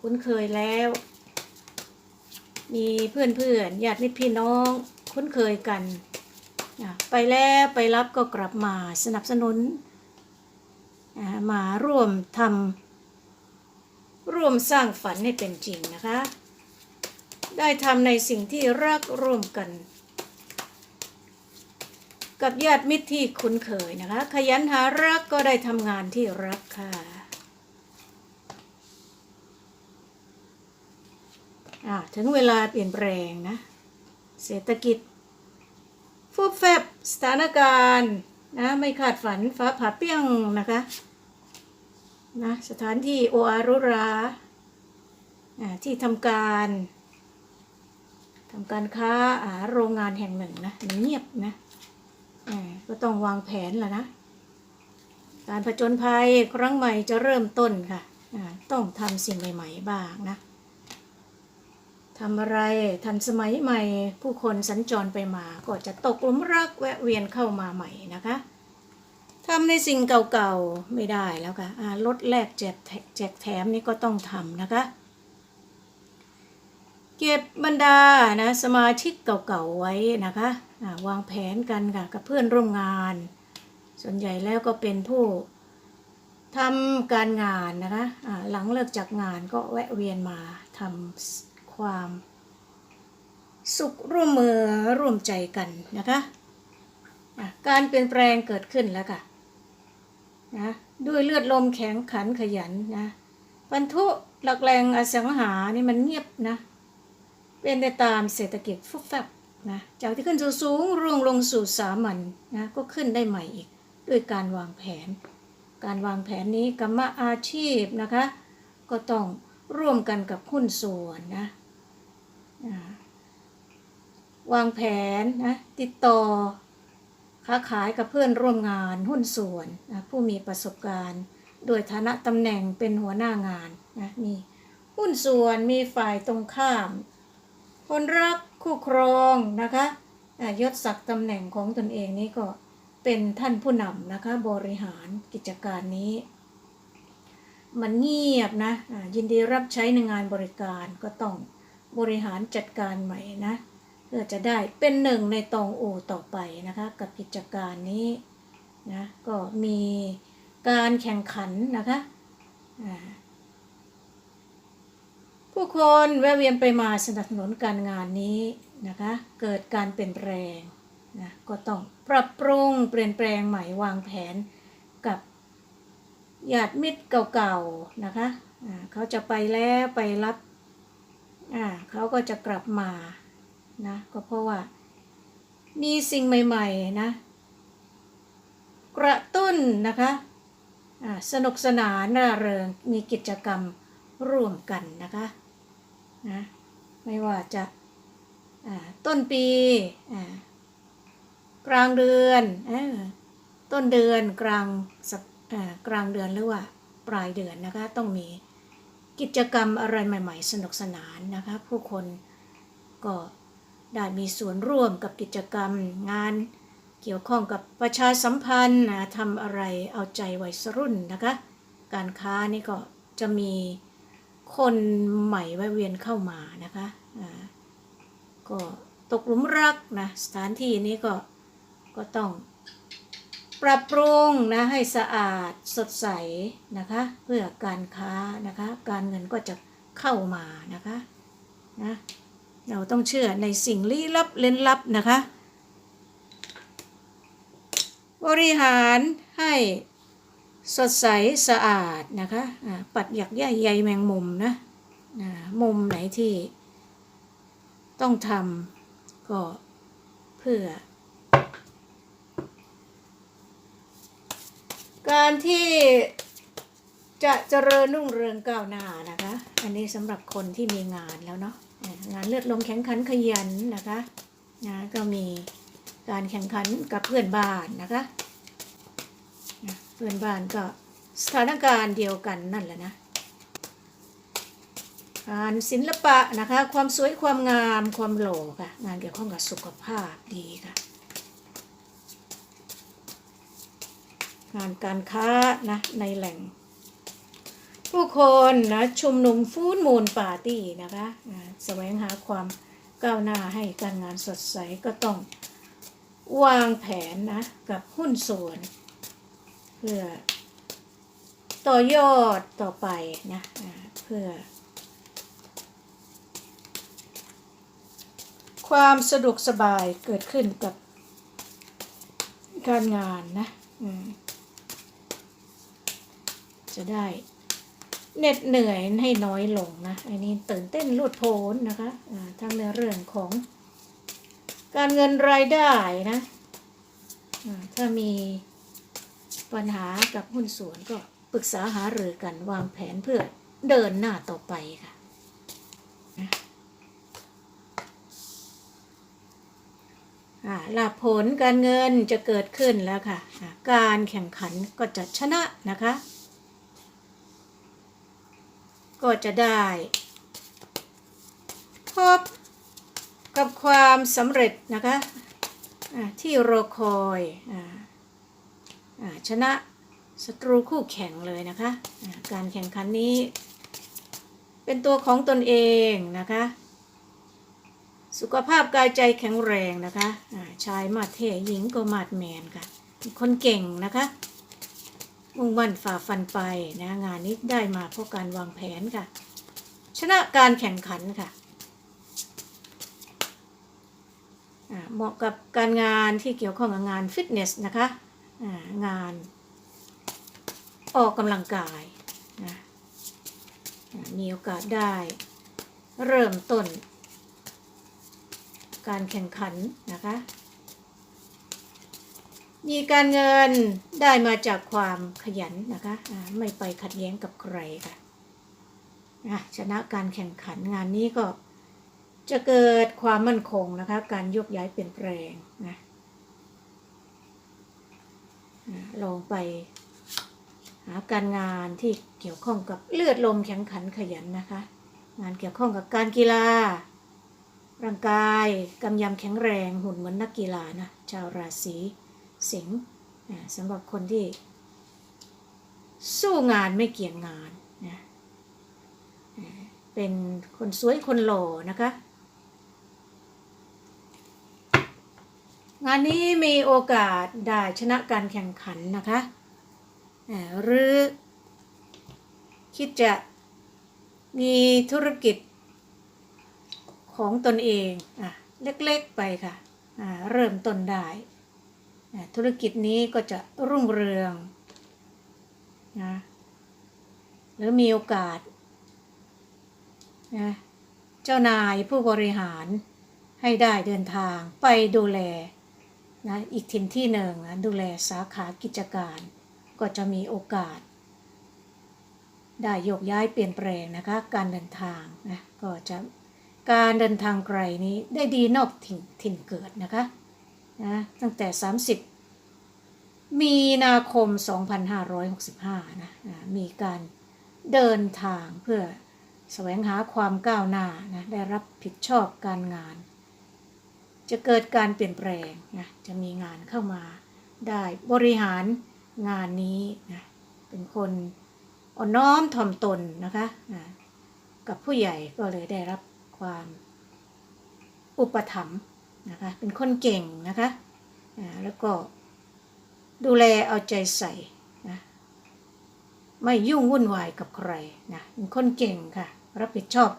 คุ้นเคยแล้ว มีเพื่อนเพื่อนญาติมิตรพี่น้องคุ้นเคยกันอะไปแล้วไปรับก็กลับมาสนับสนุนอะมาร่วมทำร่วมสร้างฝันให้เป็นจริงนะคะ ได้ทำในสิ่งที่รักร่วมกัน กับญาติมิตรที่คุ้นเคยนะคะ ขยันหารักก็ได้ทำงานที่รักค่ะ อะถึงเวลาเปลี่ยนแปลงนะ เศรษฐกิจฟุบแฟบสถานการณ์นะไม่คาดฝันฟ้าผ่าเปี้ยงนะคะนะสถานที่โออารุราที่ทำการทำการค้าโรงงานแห่งหนึ่งนะเงียบนะก็ต้องวางแผนแหละนะ การผจญภัยครั้งใหม่จะเริ่มต้นค่ะ ต้องทำสิ่งใหม่ ๆ บ้างนะ ทำอะไรทันสมัยใหม่ ผู้คนสัญจรไปมา ก็จะตกหลุมรักแวะเวียนเข้ามาใหม่นะคะทำในสิ่งเก่าๆไม่ได้แล้วค่ะอ่าลดแลกแจกแถแจกแถมนี่ก็ต้องทำนะคะ เก็บบรรดานะสมาชิกเก่าๆไว้นะคะอ่าวางแผนกันค่ะกับเพื่อนร่วมงาน ส่วนใหญ่แล้วก็เป็นผู้ทำการงานนะคะอ่าหลังเลิกจากงานก็แวะเวียนมาทำ ความ สุขร่วมมือร่วมใจกันนะคะการเปลี่ยนแปลงเกิดขึ้นแล้วค่ะนะด้วยเลือดลมแข็งขันขยันนะบรรทุหลักแรงอสังหานี่มันเงียบนะ เป็นไปตามเศรษฐกิจฟุบฟับนะจากที่ขึ้นสู่สูงร่วงลงสู่สามัญนะก็ขึ้นได้ใหม่อีก ด้วยการวางแผน การวางแผนนี้กรรมอาชีพนะคะ ก็ต้องร่วมกันกับหุ้นส่วนนะ วางแผนนะติดต่อ ค้าขายกับเพื่อนร่วมงานหุ้นส่วนนะผู้มีประสบการณ์ โดยฐานะตำแหน่งเป็นหัวหน้างานนะมีหุ้นส่วนมีฝ่ายตรงข้าม คนรักคู่ครองนะคะยศศักดิ์ตำแหน่งของตนเองนี่ก็เป็นท่านผู้นำนะคะบริหารกิจการนี้ มันเงียบนะยินดีรับใช้ในงานบริการก็ต้อง บริหารจัดการใหม่นะเพื่อจะได้เป็นหนึ่งในตองโอต่อไปนะคะ กับกิจการนี้นะก็มีการแข่งขันนะคะผู้คนแวะเวียนไปมาสนับสนุนการงานนี้นะคะ เกิดการเปลี่ยนแปลงนะก็ต้องปรับปรุงเปลี่ยนแปลงใหม่วางแผนกับญาติมิตรเก่าๆนะคะเขาจะไปแล้วไปรับ อ่าเขาก็จะกลับมานะก็เพราะว่า มีสิ่งใหม่ๆนะกระตุ้นนะคะอ่าสนุกสนานร่าเริงมีกิจกรรมร่วมกันนะคะนะไม่ว่าจะอ่าต้นปีอ่ากลางเดือนอต้นเดือนกลางสัปอ่ากลางเดือนหรือว่าปลายเดือนนะคะต้องมี กิจกรรมอะไรใหม่ ๆ สนุกสนานนะคะ ผู้คนก็ได้มีส่วนร่วมกับกิจกรรมงานเกี่ยวข้องกับประชาสัมพันธ์นะทำอะไรเอาใจวัยรุ่นนะคะ การค้านี่ก็จะมีคนใหม่แวะเวียนเข้ามานะคะก็ตกหลุมรักนะสถานที่นี้ก็ก็ต้อง ปรับปรุงนะให้สะอาดสดใสนะคะ เพื่อการค้านะคะ การเงินก็จะเข้ามานะคะนะเราต้องเชื่อในสิ่งลี้ลับเล่นลับนะคะ บริหารให้สดใสสะอาดนะคะปัดหยักใยใยแมงมุมนะอ่ามุมไหนที่ต้องทำก็เพื่อ การที่จะเจริญรุ่งเรืองก้าวหน้านะคะ อันนี้สำหรับคนที่มีงานแล้วเนาะงานเลือดลมแข็งขันขยันนะคะนะก็มีการแข่งขันกับเพื่อนบ้านนะคะเพื่อนบ้านก็สถานการณ์เดียวกันนั่นแหละนะงานศิลปะนะคะ ความสวยความงามความหล่อค่ะงานเกี่ยวข้องกับสุขภาพดีค่ะ งานการค้านะในแหล่ง ผู้คนนะชุมนุมฟูนมูลปาร์ตี้นะคะอ่าแสวงหาความก้าวหน้าให้การงานสดใสก็ต้องวางแผนนะกับหุ้นส่วน เพื่อต่อยอดต่อไปนะเพื่อ ความสะดวกสบายเกิดขึ้นกับการงานนะ อืม จะได้เหน็ดเหนื่อยให้น้อยลงนะ อันนี้ตื่นเต้นรุดโผนนะคะอ่าทั้งในเรื่องของ การเงินรายได้นะถ้ามีปัญหากับหุ้นส่วนก็ปรึกษาหารือกันวางแผนเพื่อเดินหน้าต่อไปค่ะลาผลการเงินจะเกิดขึ้นแล้วค่ะ การแข่งขันก็จะชนะนะคะ ก็จะได้ พบกับความสำเร็จนะคะที่รอคอยออชนะศัตรูคู่แข่งเลยนะคะอ่าการแข่งขันนี้ เป็นตัวของตนเองนะคะ สุขภาพกายใจแข็งแรงนะคะอ่าชายมาดเท่หญิงก็มาดแมนค่ะ คนเก่งนะคะ มุ่งมั่นฝ่าฟันไปนะงานนี้ได้มาเพราะการวางแผนค่ะ ชนะการแข่งขันค่ะเหมาะกับการงานที่เกี่ยวข้องกับงานฟิตเนสนะคะงานออกกำลังกายนะมีโอกาสได้เริ่มต้น การแข่งขันนะคะ มีการเงินได้มาจากความขยันนะคะไม่ไปขัดแย้งกับใครค่ะะชนะการแข่งขันงานนี้ก็จะเกิดความมั่นคงนะคะ การยกย้ายเปลี่ยนแปลงนะลองไปหาการงานที่เกี่ยวข้องกับเลือดลมแข็งขันขยันนะคะ งานเกี่ยวข้องกับการกีฬา ร่างกายกำยำแข็งแรงหุ่นเหมือนนักกีฬานะชาวราศี สิงสำหรับคนที่ สู้งานไม่เกี่ยงงานนะเป็นคนสวยคนหล่อนะคะ งานนี้มีโอกาสได้ชนะการแข่งขันนะคะหรือคิดจะมีธุรกิจของตนเองอะเล็กๆไปค่ะ เริ่มต้นได้ ธุรกิจนี้ก็จะรุ่งเรืองนะหรือมีโอกาสนะเจ้านายผู้บริหารให้ได้เดินทางไปดูแลนะอีกถิ่นที่หนึ่งนะดูแลสาขากิจการก็จะมีโอกาส ได้โยกย้ายเปลี่ยนแปลงนะคะ การเดินทางนะก็จะการเดินทางไกลนี้ได้ดีนอกถิ่นถิ่นเกิดนะคะ นะตั้งแต่ 30 มีนาคม 2565นะนะมีการเดินทางเพื่อแสวงหาความก้าวหน้านะได้รับผิดชอบการงาน จะเกิดการเปลี่ยนแปลงนะจะมีงานเข้ามาได้บริหารงานนี้นะเป็นคนอ่อนน้อมถ่อมตนนะคะนะกับผู้ใหญ่ก็เลยได้รับความอุปถัมภ์ นะคะ เป็นคนเก่งนะคะแล้วก็ดูแลเอาใจใส่นะไม่ยุ่งวุ่นวายกับใครนะเป็นคนเก่งค่ะ รับผิดชอบ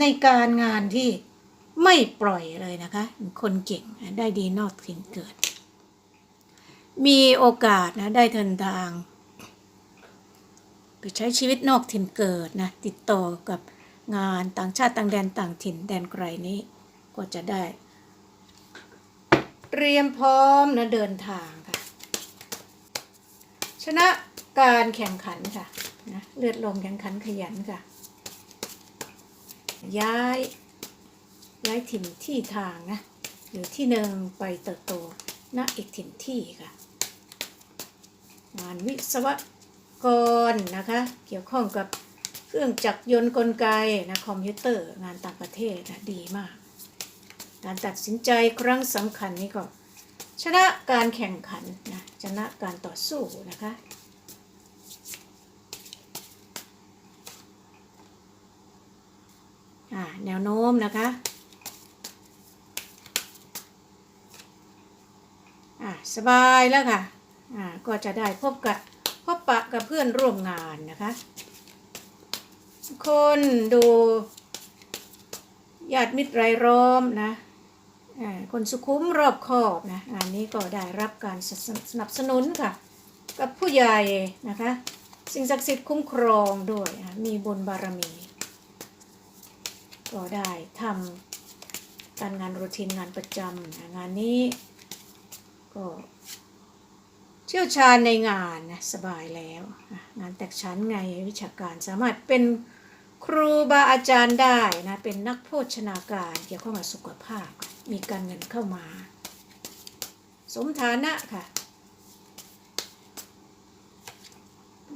ในการงานที่ไม่ปล่อยเลยนะคะเป็นคนเก่งได้ดีนอกถิ่นเกิด มีโอกาสนะได้เดินทาง ไปใช้ชีวิตนอกถิ่นเกิดนะติดต่อกับงานต่างชาติต่างแดนต่างถิ่นแดนไกลนี้ก็จะได้ เตรียมพร้อมนะเดินทางค่ะ ชนะการแข่งขันค่ะนะเลือดลมแข่งขันขยันค่ะ ย้ายย้ายถิ่นที่ทางนะอยู่ที่หนึ่งไปเติบโตณอีกถิ่นที่ค่ะ งานวิศวกรนะคะ เกี่ยวข้องกับเครื่องจักรยนต์กลไกนะคอมพิวเตอร์งานต่างประเทศนะดีมาก การตัดสินใจครั้งสำคัญนี้ก็ ชนะการแข่งขันนะชนะการต่อสู้นะคะอ่าแนวโน้มนะคะอ่าสบายแล้วค่ะอ่าก็จะได้พบกับพบปะกับเพื่อนร่วมงานนะคะคนดูญาติมิตรรายล้อมนะ คนสุขุมรอบคอบนะงานนี้ก็ได้รับการสสสนับสนุนค่ะ กับผู้ใหญ่นะคะ สิ่งศักดิ์สิทธิ์คุ้มครองด้วยมีบุญบารมี ก็ได้ทำการงานรูทีนงานประจำนะงานนี้ก็เชี่ยวชาญในงานนะสบายแล้ว งานแตกชั้นไงวิชาการสามารถเป็นครูบาอาจารย์ได้นะ เป็นนักโภชนาการเกี่ยวข้องกับสุขภาพ มีการเงินเข้ามา สมฐานะค่ะ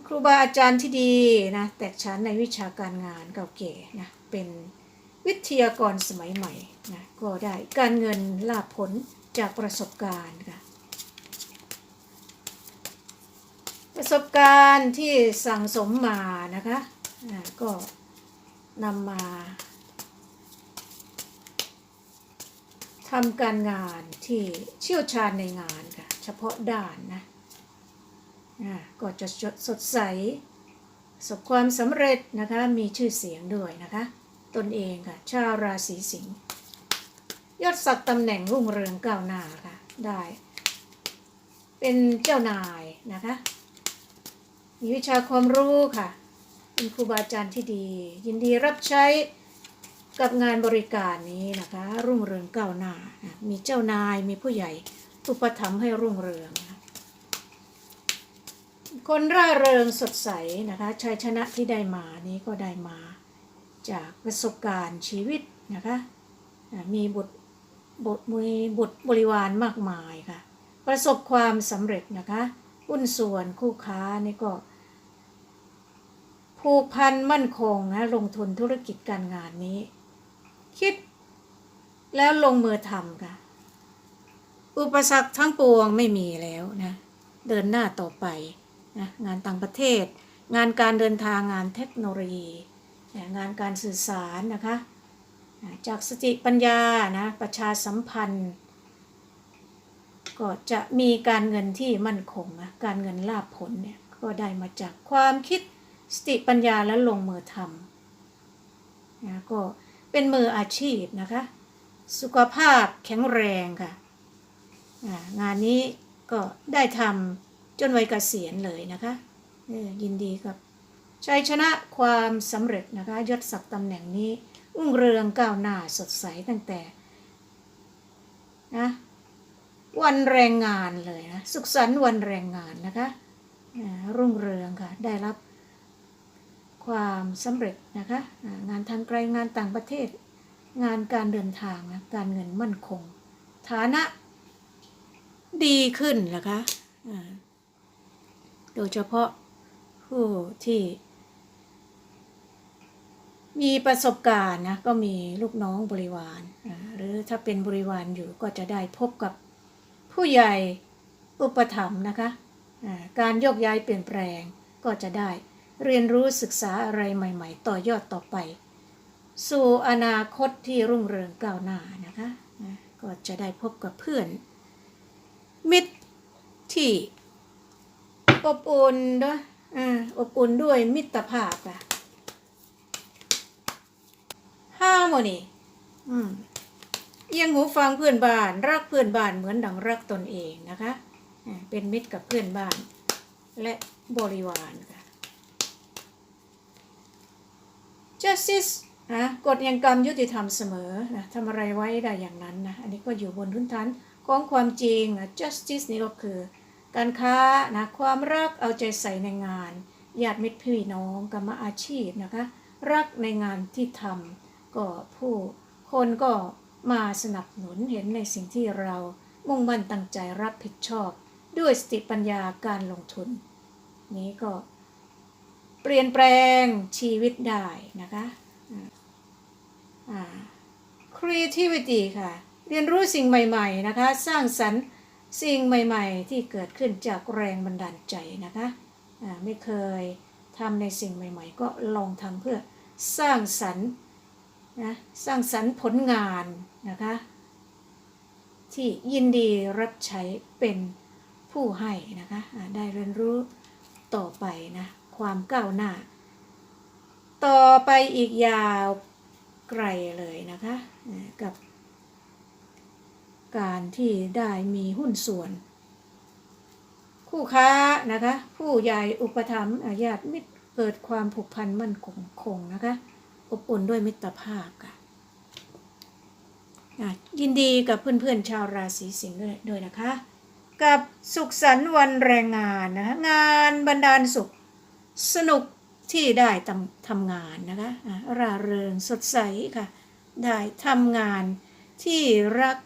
ครูบาอาจารย์ที่ดีนะแตกชั้นในวิชาการงานเก่าเก๋นะเป็นวิทยากรสมัยใหม่นะก็ได้การเงินลาภผลจากประสบการณ์ค่ะประสบการณ์ที่สั่งสมมานะคะก็นำมา ทำการงานที่เชี่ยวชาญในงานค่ะ เฉพาะด้านนะอ่าก็จะสดใสประสบความสำเร็จนะคะ มีชื่อเสียงด้วยนะคะ ตนเองค่ะ ชาวราศีสิงห์ยศศักดิ์ตำแหน่งรุ่งเรืองก้าวหน้าค่ะ ได้ เป็นเจ้านายนะคะ มีวิชาความรู้ค่ะ เป็นครูบาอาจารย์ที่ดี ยินดีรับใช้ กับงานบริการนี้นะคะ รุ่งเรืองก้าวหน้านะมีเจ้านายมีผู้ใหญ่อุปถัมภ์ให้รุ่งเรืองนะคนร่าเริงสดใสนะคะชัยชนะที่ได้มานี้ก็ได้มาจากประสบการณ์ชีวิตนะคะมีบุตรบุตรมีบุตรบริวารมากมายค่ะ ประสบความสำเร็จนะคะหุ้นส่วนคู่ค้านี่ก็ผูกพันมั่นคงนะลงทุนธุรกิจการงานนี้ คิด แล้วลงมือทำค่ะ อุปสรรคทั้งปวงไม่มีแล้วนะ เดินหน้าต่อไปนะงานต่างประเทศ งานการเดินทางงานเทคโนโลยี งานการสื่อสารนะคะ จากสติปัญญานะประชาสัมพันธ์ ก็จะมีการเงินที่มั่นคงนะการเงินลาภผลเนี่ยก็ได้มาจากความคิดสติปัญญาและลงมือทำนะก็ เป็นมืออาชีพนะคะ สุขภาพแข็งแรงค่ะ งานนี้ก็ได้ทำจนวัยเกษียณเลยนะคะเออยินดีกับชัยชนะความสำเร็จนะคะยศศักดิ์ตำแหน่งนี้รุ่งเรืองก้าวหน้าสดใสตั้งแต่นะวันแรงงานเลยนะ สุขสันต์วันแรงงานนะคะรุ่งเรืองค่ะ ได้รับ ความสำเร็จนะคะงานทางไกลงานต่างประเทศ งานการเดินทางนะการเงินมั่นคง ฐานะดีขึ้นนะคะโดยเฉพาะผู้ที่มีประสบการณ์นะก็มีลูกน้องบริวาร หรือถ้าเป็นบริวารอยู่ก็จะได้พบกับผู้ใหญ่อุปถัมภ์นะคะ การโยกย้ายเปลี่ยนแปลงก็จะได้ เรียนรู้ศึกษาอะไรใหม่ ๆ ต่อยอดต่อไป สู่อนาคตที่รุ่งเรืองก้าวหน้านะคะก็จะได้พบกับเพื่อน มิตรที่อบอุ่นด้วยอบอุ่นด้วยมิตรภาพอะฮาโมนีอืมเอียงหูฟังเพื่อนบ้านรักเพื่อนบ้านเหมือนดังรักตนเองนะคะ เป็นมิตรกับเพื่อนบ้าน และบริวารค่ะ justice นะกฎแห่งกรรมยุติธรรมเสมอนะทำอะไรไว้ได้อย่างนั้นนะอันนี้ก็อยู่บนพื้นฐานของความจริงนะ justice นี่ก็คือ การค้านะความรักเอาใจใส่ในงานญาติมิตรพี่น้องกรรมอาชีพนะคะรักในงานที่ทำก็ผู้คนก็มาสนับสนุนเห็นในสิ่งที่เรามุ่งมั่นตั้งใจรับผิดชอบ ด้วยสติปัญญาการลงทุน นี้ก็ เปลี่ยนแปลงชีวิตได้นะคะอ่า creativity ค่ะ เรียนรู้สิ่งใหม่ๆนะคะ สร้างสรรค์สิ่งใหม่ๆ ที่เกิดขึ้นจากแรงบันดาลใจนะคะไม่เคยทำในสิ่งใหม่ๆ ก็ลองทำเพื่อสร้างสรรค์นะสร้างสรรค์ผลงานนะคะ ที่ยินดีรับใช้เป็นผู้ให้นะคะได้เรียนรู้ต่อไปนะ ความก้าวหน้า ต่อไปอีกยาวไกลเลยนะคะกับ การที่ได้มีหุ้นส่วน คู่ค้านะคะ ผู้ใหญ่อุปถัมภ์อาญาติมิตรเกิดความผูกพันมั่นคงคงนะคะ อบอุ่นด้วยมิตรภาพค่ะยินดีกับเพื่อนๆชาวราศีสิงห์ด้วยด้วยนะคะ กับสุขสันต์วันแรงงานนะคะงานบรรดาลสุข สนุกที่ได้ทำทำงานนะคะร่าเริงสดใสค่ะ ได้ทำงานที่รัก